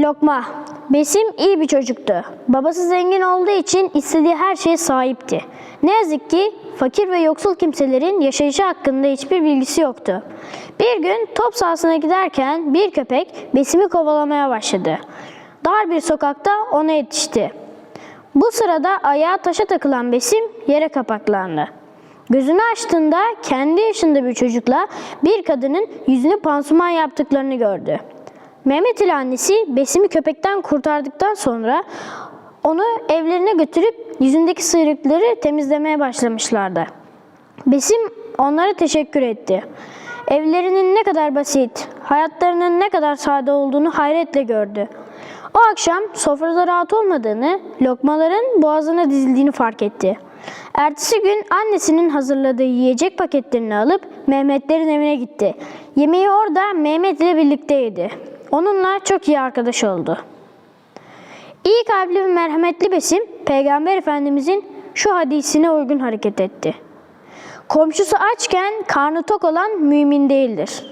Lokma. Besim iyi bir çocuktu. Babası zengin olduğu için istediği her şeye sahipti. Ne yazık ki fakir ve yoksul kimselerin yaşayışı hakkında hiçbir bilgisi yoktu. Bir gün top sahasına giderken bir köpek Besim'i kovalamaya başladı. Dar bir sokakta ona yetişti. Bu sırada ayağı taşa takılan Besim yere kapaklandı. Gözünü açtığında kendi yaşında bir çocukla bir kadının yüzünü pansuman yaptıklarını gördü. Mehmet ile annesi Besim'i köpekten kurtardıktan sonra onu evlerine götürüp yüzündeki sıyrıkları temizlemeye başlamışlardı. Besim onlara teşekkür etti. Evlerinin ne kadar basit, hayatlarının ne kadar sade olduğunu hayretle gördü. O akşam sofrada rahat olmadığını, lokmaların boğazına dizildiğini fark etti. Ertesi gün annesinin hazırladığı yiyecek paketlerini alıp Mehmetlerin evine gitti. Yemeği orada Mehmet ile birlikte yedi. Onunla çok iyi arkadaş oldu. İyi kalpli ve merhametli Besim, Peygamber Efendimizin şu hadisine uygun hareket etti. Komşusu açken karnı tok olan mümin değildir.